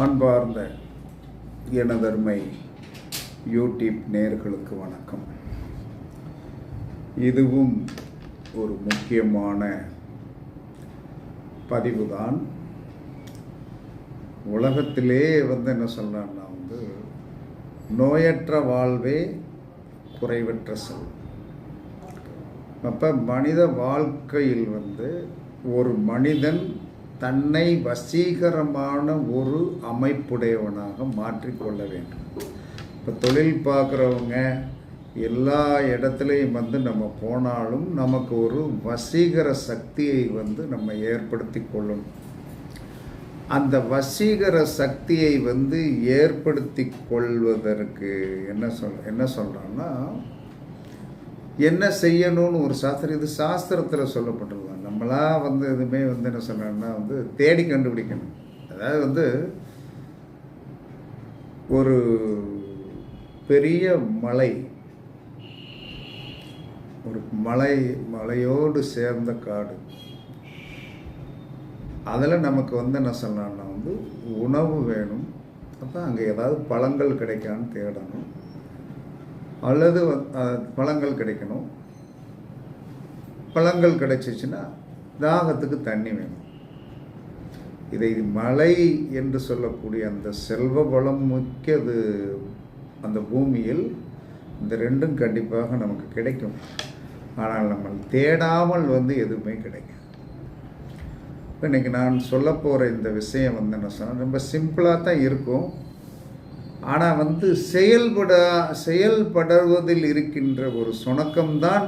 அன்பார்ந்த எனதருமை யூடியூப் நேர்களுக்கு வணக்கம். இதுவும் ஒரு முக்கியமான பதிவுதான். உலகத்திலே வந்து என்ன சொல்லலாம்னா வந்து நோயற்ற வாழ்வே குறைவற்ற செல். அப்போ மனித வாழ்க்கையில் வந்து ஒரு மனிதன் தன்னை வசீகரமான ஒரு அமைப்புடையவனாக மாற்றிக்கொள்ள வேண்டும். இப்போ தொழில் பார்க்குறவங்க எல்லா இடத்துலையும் வந்து நம்ம போனாலும் நமக்கு ஒரு வசீகர சக்தியை வந்து நம்ம ஏற்படுத்தி கொள்ளணும். அந்த வசீகர சக்தியை வந்து ஏற்படுத்தி கொள்வதற்கு என்ன சொல் என்ன சொல்கிறோன்னா என்ன செய்யணும்னு ஒரு சாஸ்திரம் இது சாஸ்திரத்தில் சொல்லப்பட்டிருக்கலாம் நம்மளா வந்து எதுவுமே வந்து என்ன சொல்லணும்னா வந்து தேடி கண்டுபிடிக்கணும். அதாவது வந்து ஒரு பெரிய மலை ஒரு மலை மலையோடு சேர்ந்த காடு. அதில் நமக்கு வந்து என்ன சொல்லலாம்னா வந்து உணவு வேணும். அப்போ அங்கே ஏதாவது பழங்கள் கிடைக்கான்னு தேடணும். அல்லது பழங்கள் கிடைக்கணும். பழங்கள் கிடைச்சிச்சுன்னா தாகத்துக்கு தண்ணி வேணும். இதை மலை என்று சொல்லக்கூடிய அந்த செல்வ வளம் மிக்கது அந்த பூமியில் இந்த ரெண்டும் கண்டிப்பாக நமக்கு கிடைக்கும். ஆனால் நம்ம தேடாமல் வந்து எதுவுமே கிடைக்கும் இப்போ இன்றைக்கி நான் சொல்ல போகிற இந்த விஷயம் வந்து என்ன சொன்னால் ரொம்ப சிம்பிளாக தான் இருக்கும். ஆனால் வந்து செயல்பட செயல்படுவதில் இருக்கின்ற ஒரு சுணக்கம்தான்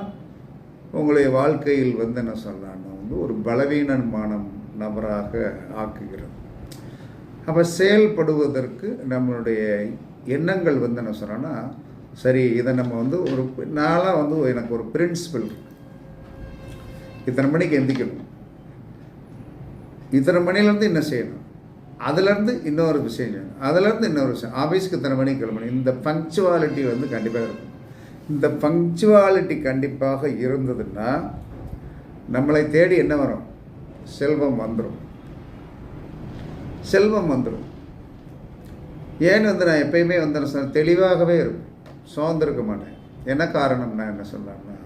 உங்களுடைய வாழ்க்கையில் வந்து என்ன சொல்லலாம்னா வந்து ஒரு பலவீனமான நபராக ஆக்குகிறது. அப்போ செயல்படுவதற்கு நம்மளுடைய எண்ணங்கள் வந்து என்ன சொல்கிறோன்னா சரி இதை நம்ம வந்து ஒரு நாளாக வந்து எனக்கு ஒரு பிரின்சிபல் இத்தனை மணிக்கு எந்திக்கணும். இத்தனை மணிலேருந்து என்ன செய்யணும்? அதுலேருந்து இன்னொரு விஷயம் அதுலேருந்து இன்னொரு விஷயம். ஆஃபீஸ்க்கு இத்தனை மணிக்கு கிளம்பணும். இந்த பங்க்சுவாலிட்டி வந்து கண்டிப்பாக இருக்கும். இந்த பங்க்சுவாலிட்டி கண்டிப்பாக இருந்ததுன்னா நம்மளை தேடி என்ன வரும்? செல்வம் வந்துடும் செல்வம் வந்துடும் ஏன்னு வந்து நான் எப்பயுமே வந்து என்ன சொல்ல தெளிவாகவே இருக்கும். சோர்ந்திருக்க மாட்டேன். என்ன காரணம்னா என்ன சொல்லலாம்னா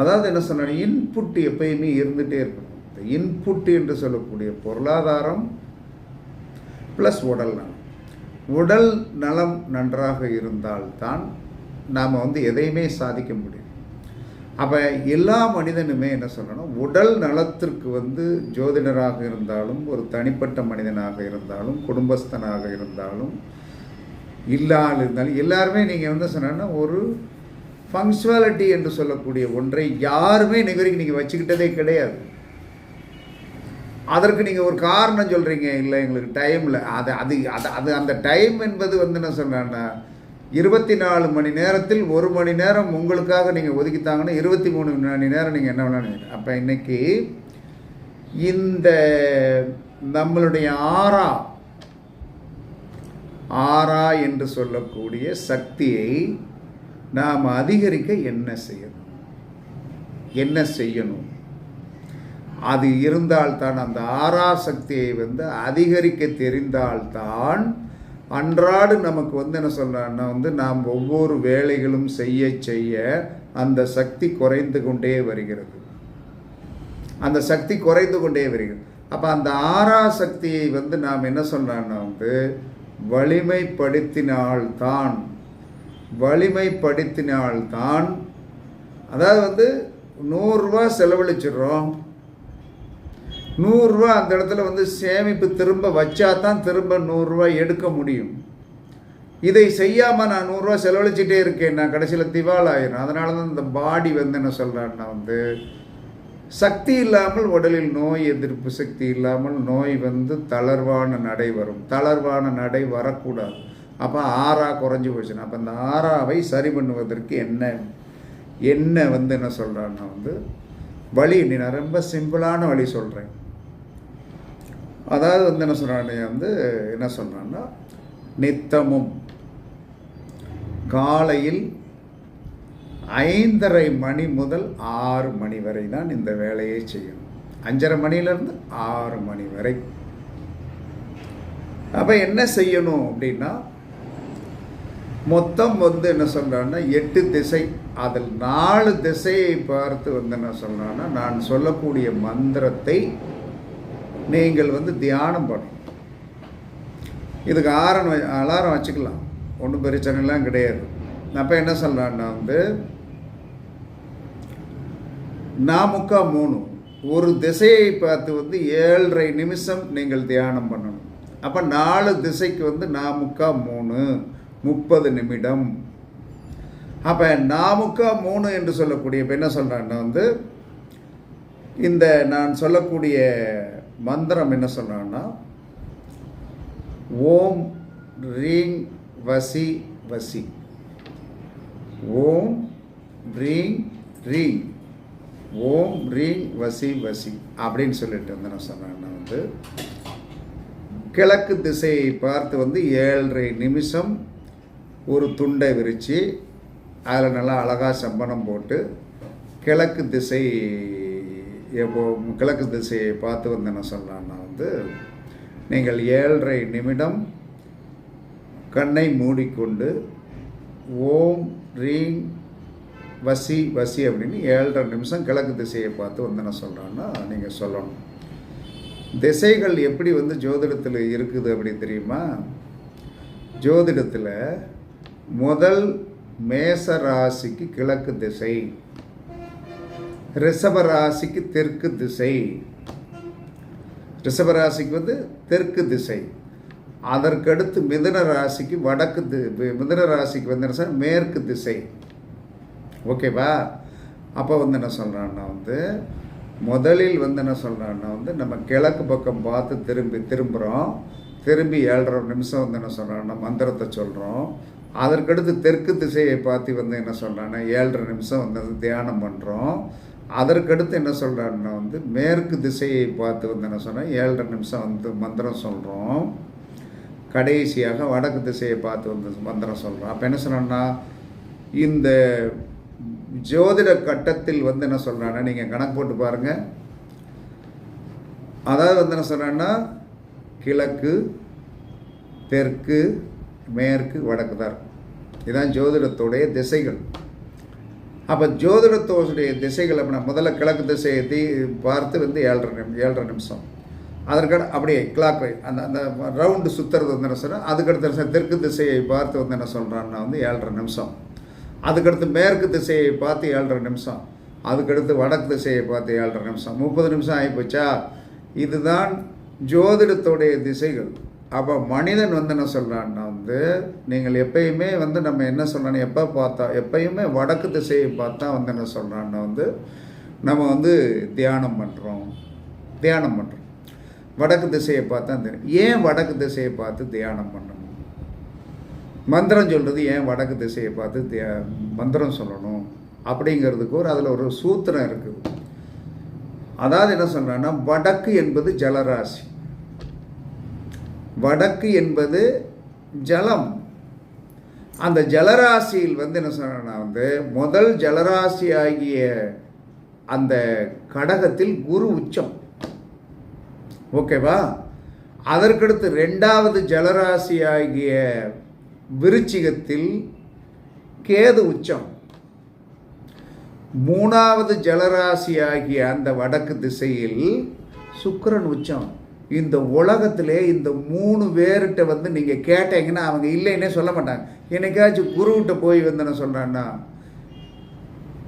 அதாவது என்ன சொன்னேன் இன்புட் எப்பயுமே இருந்துகிட்டே இருக்கும். இன்புட் என்று சொல்லக்கூடிய பொருளாதாரம் ப்ளஸ் உடல் நலம். உடல் நலம் நன்றாக இருந்தால்தான் நாம் வந்து எதையுமே சாதிக்க முடியும். அப்போ எல்லா மனிதனுமே என்ன சொல்லணும்? உடல் நலத்திற்கு வந்து ஜோதிடராக இருந்தாலும் ஒரு தனிப்பட்ட மனிதனாக இருந்தாலும் குடும்பஸ்தனாக இருந்தாலும் இல்லாமல் இருந்தாலும் எல்லாருமே நீங்கள் வந்து சொன்னா ஒரு ஃபங்க்ஷுவாலிட்டி என்று சொல்லக்கூடிய ஒன்றை யாருமே இன்னைக்கு வரைக்கும் நீங்கள் வச்சுக்கிட்டதே கிடையாது. அதற்கு நீங்கள் ஒரு காரணம் சொல்கிறீங்க இல்லை எங்களுக்கு டைமில் அது அது அது அது அந்த டைம் என்பது வந்து என்ன சொல்கிறேன்னா இருபத்தி நாலு மணி நேரத்தில் ஒரு மணி நேரம் உங்களுக்காக நீங்கள் ஒதுக்கித்தாங்கன்னா இருபத்தி மூணு மணி நேரம் நீங்கள் என்ன வேணாலும் அப்போ இன்றைக்கி இந்த நம்மளுடைய ஆறா ஆறா என்று சொல்லக்கூடிய சக்தியை நாம் அதிகரிக்க என்ன செய்யணும்? என்ன செய்யணும்? அது இருந்தால்தான் அந்த ஆறா சக்தியை வந்து அதிகரிக்க தெரிந்தால்தான் அன்றாடு நமக்கு வந்து என்ன சொல்கிறான்னா வந்து நாம் ஒவ்வொரு வேலைகளும் செய்ய செய்ய அந்த சக்தி குறைந்து கொண்டே வருகிறது. அந்த சக்தி குறைந்து கொண்டே வருகிறது. அப்போ அந்த ஆறா சக்தியை வந்து நாம் என்ன சொல்கிறான்னா வந்து வலிமைப்படுத்தினால்தான் வலிமைப்படுத்தினால்தான் அதாவது வந்து நூறுரூவா செலவழிச்சிடுறோம். நூறுரூவா அந்த இடத்துல வந்து சேமிப்பு திரும்ப வச்சா தான் திரும்ப நூறுரூவா எடுக்க முடியும். இதை செய்யாமல் நான் நூறுரூவா செலவழிச்சிட்டே இருக்கேன். நான் கடைசியில் திவால் ஆயிரும் அதனால தான் இந்த பாடி வந்து என்ன சொல்கிறேன்னா வந்து சக்தி இல்லாமல் உடலில் நோய் எதிர்ப்பு சக்தி இல்லாமல் நோய் வந்து தளர்வான நடை வரும். தளர்வான நடை வரக்கூடாது. அப்போ ஆறா குறைஞ்சி போச்சுன்னா அப்போ இந்த ஆறாவை சரி பண்ணுவதற்கு என்ன என்ன வந்து என்ன சொல்கிறான்னா வந்து வழி நீ நான் ரொம்ப சிம்பிளான வழி சொல்கிறேன் அதாவது வந்து என்ன சொல்கிறானே வந்து என்ன சொல்கிறான்னா நித்தமும் காலையில் ஐந்தரை மணி முதல் ஆறு மணி வரை தான் இந்த வேலையை செய்யணும். அஞ்சரை மணிலேருந்து ஆறு மணி வரை. அப்போ என்ன செய்யணும் அப்படின்னா மொத்தம் வந்து என்ன சொல்கிறான்னா எட்டு திசை. அதில் நாலு திசையை பார்த்து வந்து என்ன சொல்கிறான்னா நான் சொல்லக்கூடிய மந்திரத்தை நீங்கள் வந்து தியானம் பண்ணணும். இதுக்கு ஆரம் அலாரம் வச்சுக்கலாம். ஒன்றும் பிரச்சனைலாம் கிடையாது. அப்போ என்ன சொல்கிறான்னா வந்து நாமுக்கா மூணு. ஒரு திசையை பார்த்து வந்து ஏழரை நிமிஷம் நீங்கள் தியானம் பண்ணணும். அப்போ நாலு திசைக்கு வந்து நாமுக்கா மூணு முப்பது நிமிடம். அப்போ நாமுக்கா மூணு என்று சொல்லக்கூடிய இப்போ என்ன சொல்கிறான்னா வந்து இந்த நான் சொல்லக்கூடிய மந்திரம் என்ன சொல்கிறான்னா ஓம் ரீங் வசி வசி. ஓம் ரீங் ரீங். ஓம் ரீங் வசி வசி அப்படின்னு சொல்லிட்டு வந்து நான் சொன்னேன்னா வந்து கிழக்கு திசையை பார்த்து வந்து ஏழரை நிமிஷம் ஒரு துண்டை விரித்து அதில் நல்லா அழகாக சம்பனம் போட்டு கிழக்கு திசை எப்போ கிழக்கு திசையை பார்த்து வந்து என்ன சொல்கிறான்னா வந்து நீங்கள் ஏழரை நிமிடம் கண்ணை மூடிக்கொண்டு ஓம் ரீங் வசி வசி அப்படின்னு ஏழரை நிமிஷம் கிழக்கு திசையை பார்த்து வந்து என்ன சொல்கிறான்னா நீங்கள் சொல்லணும். திசைகள் எப்படி வந்து ஜோதிடத்தில் இருக்குது அப்படி தெரியுமா? ஜோதிடத்தில் முதல் மேச ராசிக்கு கிழக்கு திசை. ரிஷபராசிக்கு தெற்கு திசை. ரிஷபராசிக்கு வந்து தெற்கு திசை. அதற்கடுத்து மிதுன ராசிக்கு வடக்கு தி மிதுன ராசிக்கு வந்து என்ன சார் மேற்கு திசை. ஓகேவா அப்போ வந்து என்ன சொல்கிறான்னா வந்து முதலில் வந்து என்ன சொல்கிறான்னா வந்து நம்ம கிழக்கு பக்கம் பார்த்து திரும்பி திரும்புகிறோம் திரும்பி ஏழரை நிமிஷம் வந்து என்ன சொல்கிறான்னா மந்திரத்தை சொல்கிறோம் அதற்கடுத்து தெற்கு திசையை பார்த்து வந்து என்ன சொல்கிறான்னா ஏழரை நிமிஷம் வந்து தியானம் பண்ணுறோம் அதற்கடுத்து என்ன சொல்கிறான்னா வந்து மேற்கு திசையை பார்த்து வந்து என்ன சொன்னால் ஏழரை நிமிஷம் வந்து மந்திரம் சொல்கிறோம் கடைசியாக வடக்கு திசையை பார்த்து வந்து மந்திரம் சொல்கிறோம் அப்போ என்ன சொன்னோன்னா இந்த ஜோதிட கட்டத்தில் வந்து என்ன சொல்கிறான்னா நீங்கள் கணக்கு போட்டு பாருங்கள் அதாவது வந்து என்ன சொல்கிறேன்னா கிழக்கு தெற்கு மேற்கு வடக்கு தான் இதுதான் ஜோதிடத்துடைய திசைகள். அப்போ ஜோதிடத்தோடைய திசைகள் அப்படின்னா முதல்ல கிழக்கு திசையை தீ பார்த்து வந்து ஏழரை நிமி ஏழரை நிமிஷம். அதற்கடு அப்படியே கிளாக் அந்த அந்த ரவுண்டு சுற்றுறது வந்து என்ன சொல்கிறேன் அதுக்கடுத்த தெற்கு திசையை பார்த்து வந்து என்ன சொல்கிறான்னா வந்து ஏழரை நிமிஷம். அதுக்கடுத்து மேற்கு திசையை பார்த்து ஏழரை நிமிஷம். அதுக்கடுத்து வடக்கு திசையை பார்த்து ஏழரை நிமிஷம். முப்பது நிமிஷம் ஆகிப்போச்சா இதுதான் ஜோதிடத்துடைய திசைகள். அப்போ மனிதன் வந்து என்ன சொல்கிறான்னா வந்து நீங்கள் எப்பயுமே வந்து நம்ம என்ன சொல்கிறோம் எப்போ பார்த்தா எப்பயுமே வடக்கு திசையை பார்த்தா வந்து என்ன சொல்கிறான்னா வந்து நம்ம வந்து தியானம் பண்ணுறோம் தியானம் பண்ணுறோம் வடக்கு திசையை பார்த்தா தெரியும் ஏன் வடக்கு திசையை பார்த்து தியானம் பண்ணணும்? மந்திரம் சொல்கிறது ஏன் வடக்கு திசையை பார்த்து தியா மந்திரம் சொல்லணும்? அப்படிங்கிறதுக்கு ஒரு அதில் ஒரு சூத்திரம் இருக்குது. அதாவது என்ன சொல்கிறேன்னா வடக்கு என்பது ஜலராசி. வடக்கு என்பது ஜலம். அந்த ஜலராசியில் வந்து என்ன சொன்னா வந்து முதல் ஜலராசி ஆகிய அந்த கடகத்தில் குரு உச்சம். ஓகேவா அதற்கடுத்து ரெண்டாவது ஜலராசி ஆகிய விருச்சிகத்தில் கேது உச்சம். மூணாவது ஜலராசி ஆகிய அந்த வடக்கு திசையில் சுக்கரன் உச்சம். இந்த உலகத்திலே இந்த மூணு பேர்கிட்ட வந்து நீங்கள் கேட்டீங்கன்னா அவங்க இல்லைன்னே சொல்ல மாட்டாங்க. என்னைக்காச்சும் குருவிட்ட போய் வந்து என்ன சொல்கிறான்னா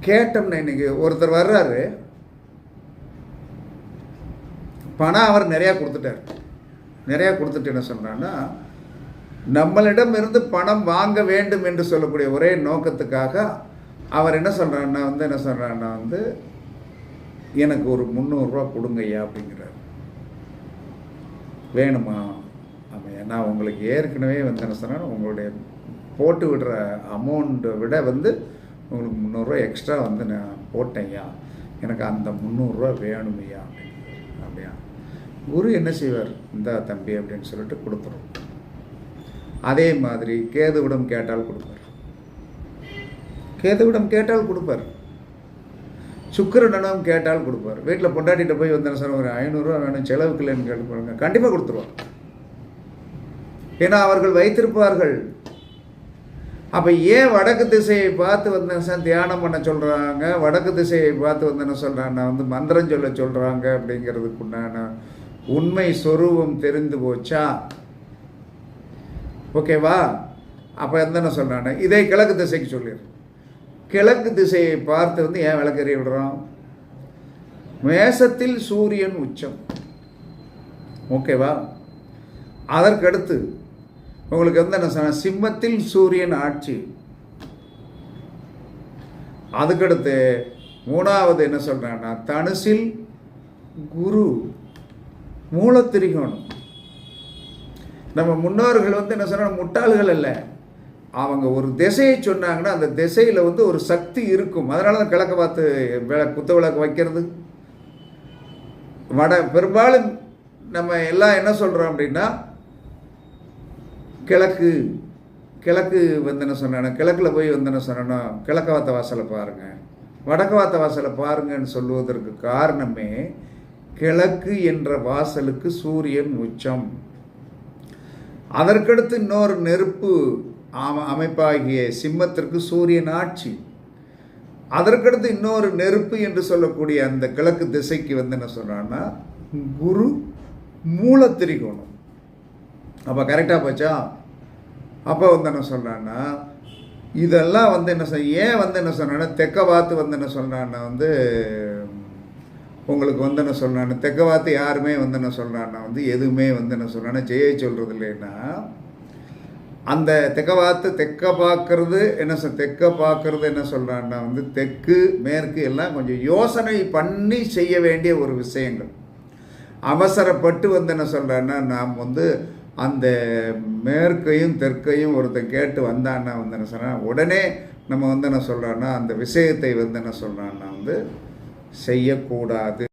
கேட்டோம்னா இன்னைக்கு ஒருத்தர் வர்றாரு. பணம் அவர் நிறையா கொடுத்துட்டார். நிறையா கொடுத்துட்டு என்ன சொல்கிறான்னா நம்மளிடம் இருந்து பணம் வாங்க வேண்டும் என்று சொல்லக்கூடிய ஒரே நோக்கத்துக்காக அவர் என்ன சொல்கிறாருன்னா வந்து என்ன சொல்கிறாருன்னா வந்து எனக்கு ஒரு முந்நூறுரூவா கொடுங்கய்யா அப்படிங்கிறார். வேணுமா? ஆமாம் நான் உங்களுக்கு ஏற்கனவே வந்து என்ன சொன்னால் உங்களுடைய போட்டு விடுற அமௌண்ட்டை விட வந்து உங்களுக்கு முந்நூறுரூவா எக்ஸ்ட்ரா வந்து நான் போட்டேன்யா எனக்கு அந்த முந்நூறுரூவா வேணுமையா அப்படியா? குரு என்ன செய்வார்? இந்த தம்பி அப்படின்னு சொல்லிட்டு கொடுத்துரும். அதே மாதிரி கேதுவிடம் கேட்டால் கொடுப்பார். கேதுவிடம் கேட்டால் கொடுப்பார். சுக்கிரனிடம் கேட்டால் கொடுப்பார். வீட்டில் பொண்டாட்டிகிட்ட போய் வந்தேன் சார் ஒரு ஐநூறுரூவா வேணும் செலவுக்கு இல்லைன்னு கேட்டு பாருங்க. கண்டிப்பாக கொடுத்துருவார். ஏன்னா அவர்கள் வைத்திருப்பார்கள். அப்போ ஏன் வடக்கு திசையை பார்த்து வந்து தியானம் பண்ண சொல்கிறாங்க வடக்கு திசையை பார்த்து வந்தேன்னு என்ன நான் வந்து மந்திரம் சொல்ல சொல்கிறாங்க அப்படிங்கிறதுக்கு உண்டான உண்மை சொரூபம் தெரிந்து போச்சா? ஓகேவா? அப்போ என்ன சொல்கிறாங்க இதை கிழக்கு திசைக்கு சொல்லிடு கிழக்கு திசையை பார்த்து வந்து ஏன் விளக்கறி விடுறோம்? மேசத்தில் சூரியன் உச்சம். ஓகேவா? அதற்கடுத்து உங்களுக்கு வந்து என்ன சொன்ன சிம்மத்தில் சூரியன் ஆட்சி. அதுக்கடுத்து மூணாவது என்ன சொல்கிறேன்னா தனுசில் குரு மூலத்திரிகோணம். நம்ம முன்னோர்கள் வந்து என்ன சொன்னா முட்டாள்கள் அல்ல. அவங்க ஒரு திசையை சொன்னாங்கன்னா அந்த திசையில் வந்து ஒரு சக்தி இருக்கும். அதனால தான் கிழக்க பார்த்து விள குத்த விளக்கு வைக்கிறது. வட பெரும்பாலும் நம்ம எல்லாம் என்ன சொல்கிறோம் அப்படின்னா கிழக்கு கிழக்கு வந்து என்ன சொன்னா கிழக்கில் போய் வந்து என்ன கிழக்க வாத்த வாசலை பாருங்கள் வடக்கு வாத்த வாசலை பாருங்கன்னு சொல்லுவதற்கு காரணமே கிழக்கு என்ற வாசலுக்கு சூரியன் உச்சம். அதற்கடுத்து இன்னொரு நெருப்பு அமைப்பாகிய சிம்மத்திற்கு சூரியன் ஆட்சி. அதற்கடுத்து இன்னொரு நெருப்பு என்று சொல்லக்கூடிய அந்த கிழக்கு திசைக்கு வந்து என்ன சொல்கிறான்னா குரு மூலத்திரிகோணம் அப்போ கரெக்டாக போச்சா? அப்போ வந்து என்ன சொல்கிறான்னா இதெல்லாம் வந்து என்ன சொல் ஏன் வந்து என்ன சொன்னான்னா தெக்க வாத்து வந்து என்ன சொல்கிறான்னா வந்து உங்களுக்கு வந்து என்ன சொல்கிறான்னா தெக்க வாத்து யாருமே வந்து என்ன சொல்கிறான்னா வந்து எதுவுமே வந்து என்ன சொல்கிறான்னா ஜெய சொல்கிறது இல்லைன்னா அந்த தெக்கை வாத்து தெக்க பார்க்கறது என்ன சொல் தெக்க பார்க்கறது என்ன சொல்கிறான்னா வந்து தெற்கு மேற்கு எல்லாம் கொஞ்சம் யோசனை பண்ணி செய்ய வேண்டிய ஒரு விஷயங்கள். அவசரப்பட்டு வந்து என்ன சொல்கிறான்னா நாம் வந்து அந்த மேற்கையும் தெற்கையும் ஒருத்தன் கேட்டு வந்தான்னா வந்து என்ன சொல்கிறேன் உடனே நம்ம வந்து என்ன சொல்கிறோன்னா அந்த விஷயத்தை வந்து என்ன சொல்கிறான்னா வந்து செய்யக்கூடாது.